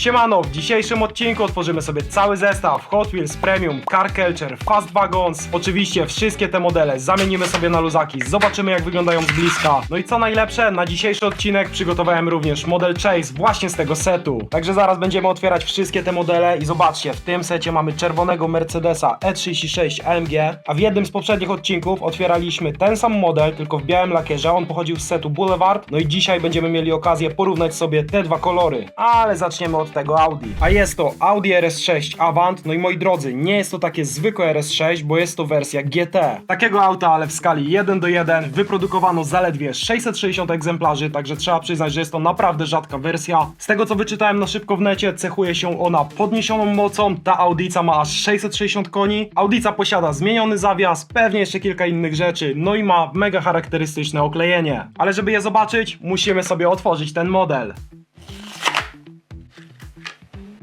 Siemano, w dzisiejszym odcinku otworzymy sobie cały zestaw Hot Wheels Premium, Car Culture, Fast Wagons. Oczywiście wszystkie te modele zamienimy sobie na luzaki, zobaczymy jak wyglądają z bliska. No i co najlepsze, na dzisiejszy odcinek przygotowałem również model Chase właśnie z tego setu. Także zaraz będziemy otwierać wszystkie te modele i zobaczcie, w tym secie mamy czerwonego Mercedesa E36 AMG, a w jednym z poprzednich odcinków otwieraliśmy ten sam model, tylko w białym lakierze, on pochodził z setu Boulevard, no i dzisiaj będziemy mieli okazję porównać sobie te dwa kolory. Ale zaczniemy od tego Audi. A jest to Audi RS6 Avant, no i moi drodzy, nie jest to takie zwykłe RS6, bo jest to wersja GT. Takiego auta, ale w skali 1 do 1 wyprodukowano zaledwie 660 egzemplarzy, także trzeba przyznać, że jest to naprawdę rzadka wersja. Z tego co wyczytałem na szybko w necie, cechuje się ona podniesioną mocą, ta Audica ma aż 660 koni, Audica posiada zmieniony zawias, pewnie jeszcze kilka innych rzeczy, no i ma mega charakterystyczne oklejenie. Ale żeby je zobaczyć, musimy sobie otworzyć ten model.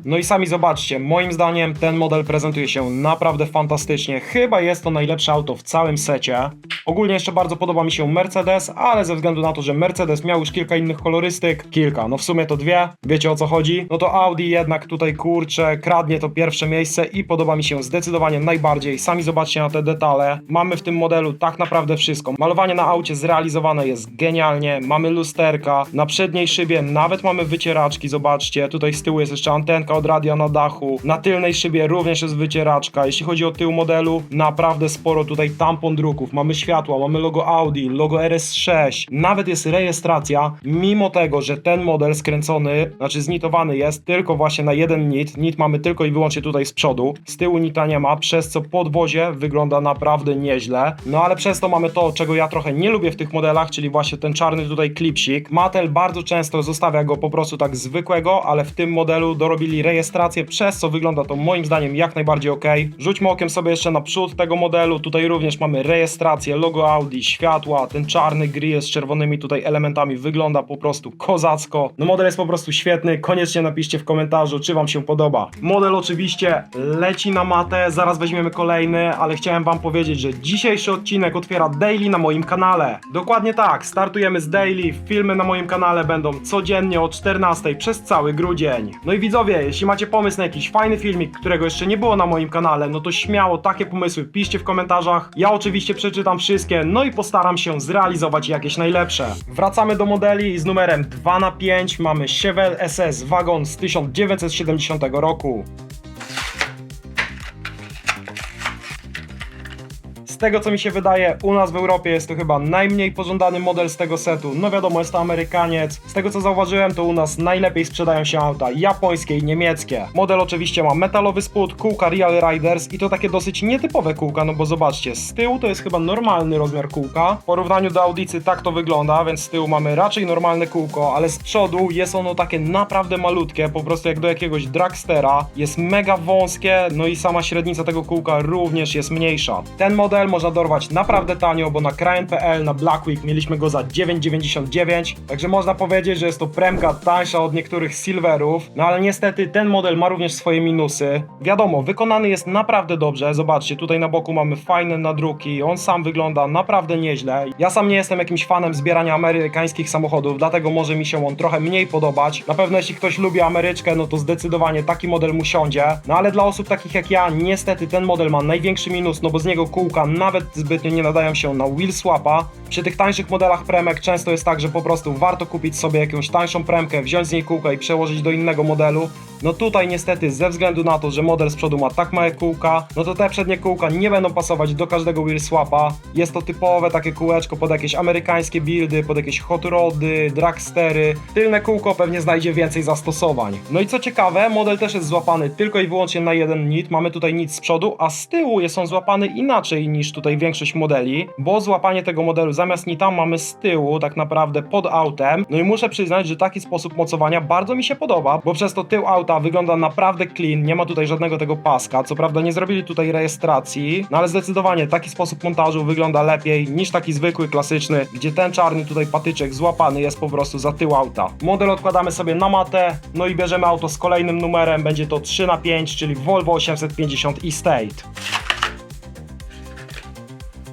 No i sami zobaczcie, moim zdaniem ten model prezentuje się naprawdę fantastycznie. Chyba jest to najlepsze auto w całym secie. Ogólnie jeszcze bardzo podoba mi się Mercedes, ale ze względu na to, że Mercedes miał już kilka innych kolorystyk, kilka, no w sumie to dwie, wiecie o co chodzi, no to Audi jednak tutaj kurczę, kradnie to pierwsze miejsce i podoba mi się zdecydowanie najbardziej. Sami zobaczcie na te detale. Mamy w tym modelu tak naprawdę wszystko. Malowanie na aucie zrealizowane jest genialnie, mamy lusterka, na przedniej szybie nawet mamy wycieraczki, zobaczcie, tutaj z tyłu jest jeszcze antenka od radia na dachu, na tylnej szybie również jest wycieraczka. Jeśli chodzi o tył modelu, naprawdę sporo tutaj tampon druków, mamy światła, mamy logo Audi, logo RS6, nawet jest rejestracja, mimo tego, że ten model skręcony, znaczy znitowany jest tylko właśnie na jeden nit, nit mamy tylko i wyłącznie tutaj z przodu, z tyłu nita nie ma, przez co podwozie wygląda naprawdę nieźle, no ale przez to mamy to, czego ja trochę nie lubię w tych modelach, czyli właśnie ten czarny tutaj klipsik. Mattel bardzo często zostawia go po prostu tak zwykłego, ale w tym modelu dorobili rejestrację, przez co wygląda to moim zdaniem jak najbardziej ok. Rzućmy okiem sobie jeszcze na przód tego modelu, tutaj również mamy rejestrację, logo Audi, światła, ten czarny grill z czerwonymi tutaj elementami wygląda po prostu kozacko. No model jest po prostu świetny, koniecznie napiszcie w komentarzu, czy wam się podoba. Model oczywiście leci na matę, zaraz weźmiemy kolejny, ale chciałem wam powiedzieć, że dzisiejszy odcinek otwiera daily na moim kanale. Dokładnie tak, startujemy z daily, filmy na moim kanale będą codziennie o 14 przez cały grudzień. No i widzowie, jeśli macie pomysł na jakiś fajny filmik, którego jeszcze nie było na moim kanale, no to śmiało takie pomysły piszcie w komentarzach. Ja oczywiście przeczytam wszystkie, no i postaram się zrealizować jakieś najlepsze. Wracamy do modeli z numerem 2 na 5 mamy Chevelle SS Wagon z 1970 roku. Z tego co mi się wydaje, u nas w Europie jest to chyba najmniej pożądany model z tego setu. No wiadomo, jest to Amerykaniec. Z tego co zauważyłem, to u nas najlepiej sprzedają się auta japońskie i niemieckie. Model oczywiście ma metalowy spód, kółka Real Riders i to takie dosyć nietypowe kółka, no bo zobaczcie, z tyłu to jest chyba normalny rozmiar kółka. W porównaniu do Audicy tak to wygląda, więc z tyłu mamy raczej normalne kółko, ale z przodu jest ono takie naprawdę malutkie, po prostu jak do jakiegoś dragstera. Jest mega wąskie, no i sama średnica tego kółka również jest mniejsza. Ten model można dorwać naprawdę tanio, bo na krajen.pl na Black Week mieliśmy go za 9,99, także można powiedzieć, że jest to premka tańsza od niektórych silverów, no ale niestety ten model ma również swoje minusy. Wiadomo, wykonany jest naprawdę dobrze, zobaczcie, tutaj na boku mamy fajne nadruki, on sam wygląda naprawdę nieźle. Ja sam nie jestem jakimś fanem zbierania amerykańskich samochodów, dlatego może mi się on trochę mniej podobać. Na pewno jeśli ktoś lubi Ameryczkę, no to zdecydowanie taki model mu siądzie, no ale dla osób takich jak ja, niestety ten model ma największy minus, no bo z niego kółka nawet zbytnio nie nadają się na wheel swapa. Przy tych tańszych modelach premek często jest tak, że po prostu warto kupić sobie jakąś tańszą premkę, wziąć z niej kółka i przełożyć do innego modelu. No tutaj niestety ze względu na to, że model z przodu ma tak małe kółka, no to te przednie kółka nie będą pasować do każdego wheel swapa. Jest to typowe takie kółeczko pod jakieś amerykańskie buildy, pod jakieś hot rody, dragstery. Tylne kółko pewnie znajdzie więcej zastosowań. No i co ciekawe, model też jest złapany tylko i wyłącznie na jeden nit. Mamy tutaj nit z przodu, a z tyłu jest on złapany inaczej niż tutaj większość modeli, bo złapanie tego modelu zamiast nita mamy z tyłu, tak naprawdę pod autem. No i muszę przyznać, że taki sposób mocowania bardzo mi się podoba, bo przez to tył auta wygląda naprawdę clean, nie ma tutaj żadnego tego paska. Co prawda nie zrobili tutaj rejestracji, no ale zdecydowanie taki sposób montażu wygląda lepiej niż taki zwykły, klasyczny, gdzie ten czarny tutaj patyczek złapany jest po prostu za tył auta. Model odkładamy sobie na matę, no i bierzemy auto z kolejnym numerem, będzie to 3 na 5 czyli Volvo 850 E-State.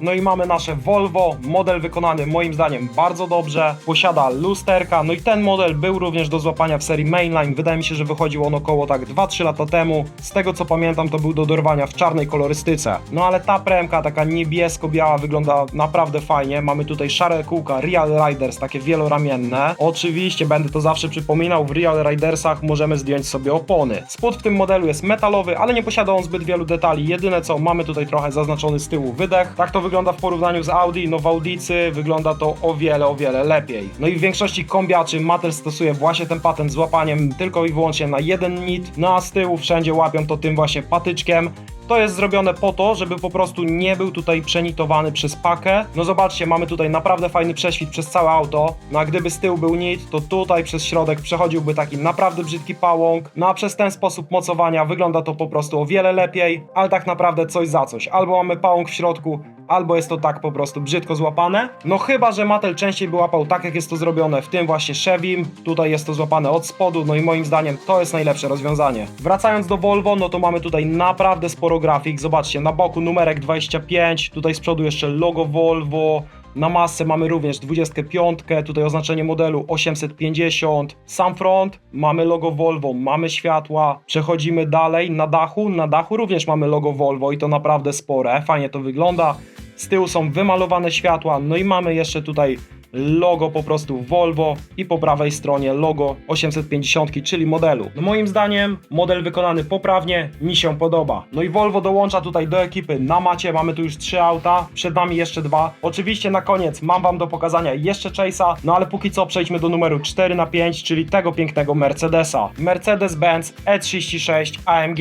No i mamy nasze Volvo, model wykonany moim zdaniem bardzo dobrze, posiada lusterka, no i ten model był również do złapania w serii Mainline, wydaje mi się, że wychodził on około tak 2-3 lata temu, z tego co pamiętam to był do dorwania w czarnej kolorystyce. No ale ta premka taka niebiesko-biała wygląda naprawdę fajnie, mamy tutaj szare kółka Real Riders, takie wieloramienne. Oczywiście będę to zawsze przypominał, w Real Ridersach możemy zdjąć sobie opony. Spód w tym modelu jest metalowy, ale nie posiada on zbyt wielu detali, jedyne co mamy tutaj trochę zaznaczony z tyłu wydech. Tak to wygląda w porównaniu z Audi, no w Audicy wygląda to o wiele, o wiele lepiej. No i w większości kombiaczy Mattel stosuje właśnie ten patent z łapaniem tylko i wyłącznie na jeden nit, no a z tyłu wszędzie łapią to tym właśnie patyczkiem. To jest zrobione po to, żeby po prostu nie był tutaj przenitowany przez pakę. No zobaczcie, mamy tutaj naprawdę fajny prześwit przez całe auto. No a gdyby z tyłu był nit, to tutaj przez środek przechodziłby taki naprawdę brzydki pałąk. No a przez ten sposób mocowania wygląda to po prostu o wiele lepiej, ale tak naprawdę coś za coś. Albo mamy pałąk w środku, albo jest to tak po prostu brzydko złapane. No chyba, że Mattel częściej by łapał tak, jak jest to zrobione w tym właśnie Chevym. Tutaj jest to złapane od spodu, no i moim zdaniem to jest najlepsze rozwiązanie. Wracając do Volvo, no to mamy tutaj naprawdę sporo grafik. Zobaczcie, na boku numerek 25, tutaj z przodu jeszcze logo Volvo. Na masę mamy również 25, tutaj oznaczenie modelu 850. Sam front, mamy logo Volvo, mamy światła. Przechodzimy dalej na dachu. Na dachu również mamy logo Volvo i to naprawdę spore. Fajnie to wygląda. Z tyłu są wymalowane światła, no i mamy jeszcze tutaj logo po prostu Volvo i po prawej stronie logo 850, czyli modelu. No moim zdaniem model wykonany poprawnie, mi się podoba. No i Volvo dołącza tutaj do ekipy na macie, mamy tu już trzy auta, przed nami jeszcze dwa. Oczywiście na koniec mam wam do pokazania jeszcze Chase'a, no ale póki co przejdźmy do numeru 4 na 5, czyli tego pięknego Mercedesa. Mercedes-Benz E36 AMG.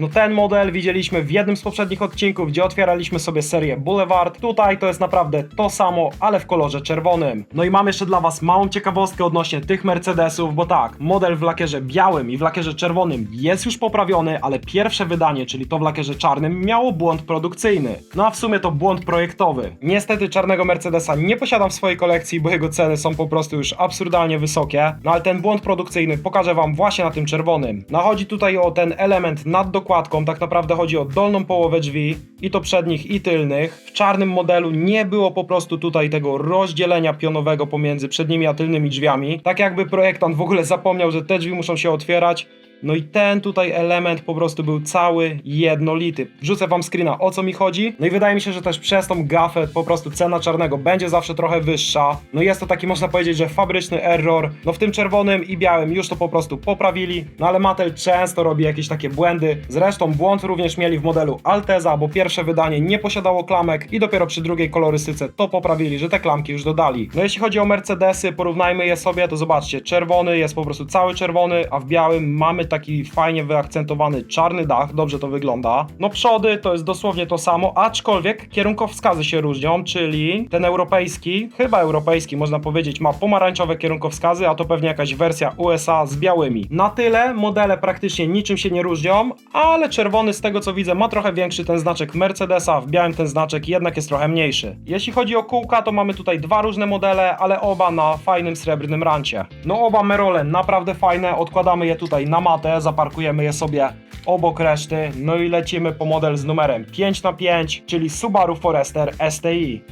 No ten model widzieliśmy w jednym z poprzednich odcinków, gdzie otwieraliśmy sobie serię Boulevard. Tutaj to jest naprawdę to samo, ale w kolorze czerwonym. No i mam jeszcze dla Was małą ciekawostkę odnośnie tych Mercedesów, bo tak, model w lakierze białym i w lakierze czerwonym jest już poprawiony, ale pierwsze wydanie, czyli to w lakierze czarnym, miało błąd produkcyjny. No a w sumie to błąd projektowy. Niestety czarnego Mercedesa nie posiadam w swojej kolekcji, bo jego ceny są po prostu już absurdalnie wysokie. No ale ten błąd produkcyjny pokażę Wam właśnie na tym czerwonym. No chodzi tutaj o ten element nad dokładką, tak naprawdę chodzi o dolną połowę drzwi i to przednich i tylnych. W czarnym modelu nie było po prostu tutaj tego rozdzielenia pionowego pomiędzy przednimi a tylnymi drzwiami. Tak jakby projektant w ogóle zapomniał, że te drzwi muszą się otwierać. No i ten tutaj element po prostu był cały jednolity. Wrzucę wam screena o co mi chodzi. No i wydaje mi się, że też przez tą gafę po prostu cena czarnego będzie zawsze trochę wyższa. No jest to taki można powiedzieć, że fabryczny error. No w tym czerwonym i białym już to po prostu poprawili. No ale Mattel często robi jakieś takie błędy. Zresztą błąd również mieli w modelu Alteza, bo pierwsze wydanie nie posiadało klamek i dopiero przy drugiej kolorystyce to poprawili, że te klamki już dodali. No jeśli chodzi o Mercedesy, porównajmy je sobie, to zobaczcie, czerwony jest po prostu cały czerwony, a w białym mamy taki fajnie wyakcentowany czarny dach, dobrze to wygląda. No przody to jest dosłownie to samo, aczkolwiek kierunkowskazy się różnią, czyli ten europejski, chyba europejski można powiedzieć, ma pomarańczowe kierunkowskazy, a to pewnie jakaś wersja USA z białymi. Na tyle modele praktycznie niczym się nie różnią, ale czerwony z tego co widzę ma trochę większy ten znaczek Mercedesa, w białym ten znaczek jednak jest trochę mniejszy. Jeśli chodzi o kółka, to mamy tutaj dwa różne modele, ale oba na fajnym srebrnym rancie. No oba Merole naprawdę fajne, odkładamy je tutaj na zaparkujemy je sobie obok reszty, no i lecimy po model z numerem 5 na 5 czyli Subaru Forester STI.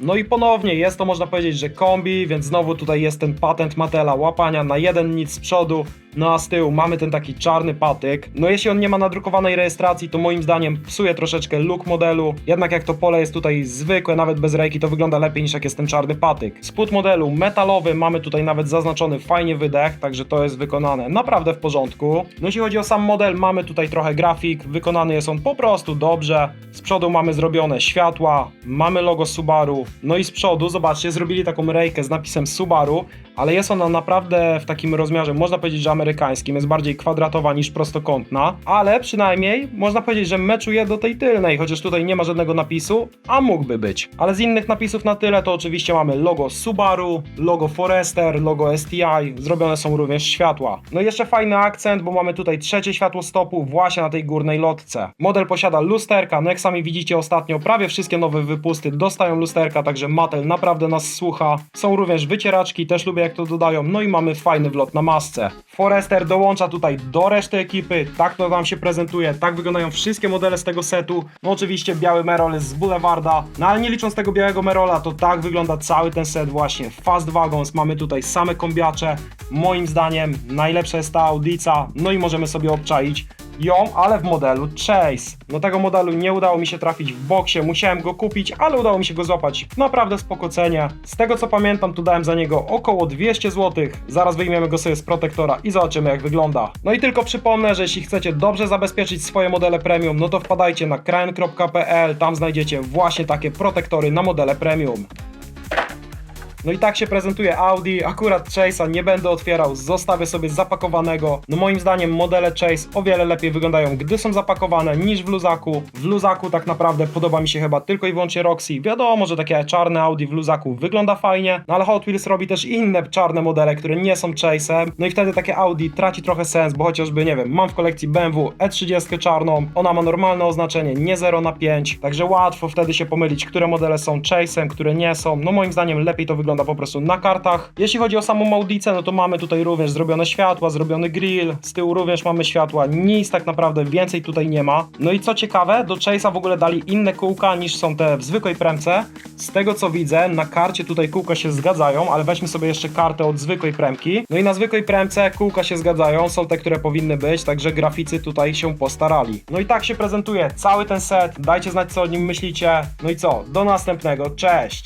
No i ponownie jest to można powiedzieć, że kombi, więc znowu tutaj jest ten patent Matela łapania na jeden nic z przodu, no a z tyłu mamy ten taki czarny patyk. No jeśli on nie ma nadrukowanej rejestracji, to moim zdaniem psuje troszeczkę look modelu. Jednak jak to pole jest tutaj zwykłe, nawet bez rejki, to wygląda lepiej niż jak jest ten czarny patyk. Spód modelu metalowy, mamy tutaj nawet zaznaczony fajnie wydech, także to jest wykonane naprawdę w porządku. No jeśli chodzi o sam model, mamy tutaj trochę grafik, wykonany jest on po prostu dobrze. Z przodu mamy zrobione światła, mamy logo Subaru, no i z przodu, zobaczcie, zrobili taką rejkę z napisem Subaru, ale jest ona naprawdę w takim rozmiarze, można powiedzieć, że amerykańskim, jest bardziej kwadratowa niż prostokątna, ale przynajmniej można powiedzieć, że meczuje do tej tylnej, chociaż tutaj nie ma żadnego napisu, a mógłby być. Ale z innych napisów na tyle to oczywiście mamy logo Subaru, logo Forester, logo STI, zrobione są również światła. No i jeszcze fajny akcent, bo mamy tutaj trzecie światło stopu właśnie na tej górnej lotce. Model posiada lusterka, no jak sami widzicie ostatnio, prawie wszystkie nowe wypusty dostają lusterka, także Mattel naprawdę nas słucha. Są również wycieraczki, też lubię jak to dodają, no i mamy fajny wlot na masce. Forester dołącza tutaj do reszty ekipy, tak to nam się prezentuje, tak wyglądają wszystkie modele z tego setu. No oczywiście biały Merol jest z Boulevarda, no ale nie licząc tego białego Merola, to tak wygląda cały ten set właśnie. Fast Wagons, mamy tutaj same kombiacze, moim zdaniem najlepsza jest ta Audica, no i możemy sobie obczaić ją, ale w modelu Chase. No tego modelu nie udało mi się trafić w boksie, musiałem go kupić, ale udało mi się go złapać naprawdę spoko cenie. Z tego co pamiętam, tu dałem za niego około 200 zł. Zaraz wyjmiemy go sobie z protektora i zobaczymy jak wygląda. No i tylko przypomnę, że jeśli chcecie dobrze zabezpieczyć swoje modele premium, no to wpadajcie na krajen.pl, tam znajdziecie właśnie takie protektory na modele premium. No i tak się prezentuje Audi, akurat Chase'a nie będę otwierał, zostawię sobie zapakowanego. No moim zdaniem modele Chase o wiele lepiej wyglądają, gdy są zapakowane niż w luzaku. W luzaku tak naprawdę podoba mi się chyba tylko i wyłącznie Roxy. Wiadomo, że takie czarne Audi w luzaku wygląda fajnie, no ale Hot Wheels robi też inne czarne modele, które nie są Chase'em. No i wtedy takie Audi traci trochę sens, bo chociażby, nie wiem, mam w kolekcji BMW E30 czarną, ona ma normalne oznaczenie, nie 0 na 5, także łatwo wtedy się pomylić, które modele są Chase'em, które nie są. No moim zdaniem lepiej to wygląda po prostu na kartach. Jeśli chodzi o samą Audicę, no to mamy tutaj również zrobione światła, zrobiony grill, z tyłu również mamy światła, nic tak naprawdę więcej tutaj nie ma. No i co ciekawe, do Chase'a w ogóle dali inne kółka niż są te w zwykłej premce. Z tego co widzę, na karcie tutaj kółka się zgadzają, ale weźmy sobie jeszcze kartę od zwykłej premki. No i na zwykłej premce kółka się zgadzają, są te, które powinny być, także graficy tutaj się postarali. No i tak się prezentuje cały ten set, dajcie znać co o nim myślicie. No i co, do następnego, cześć!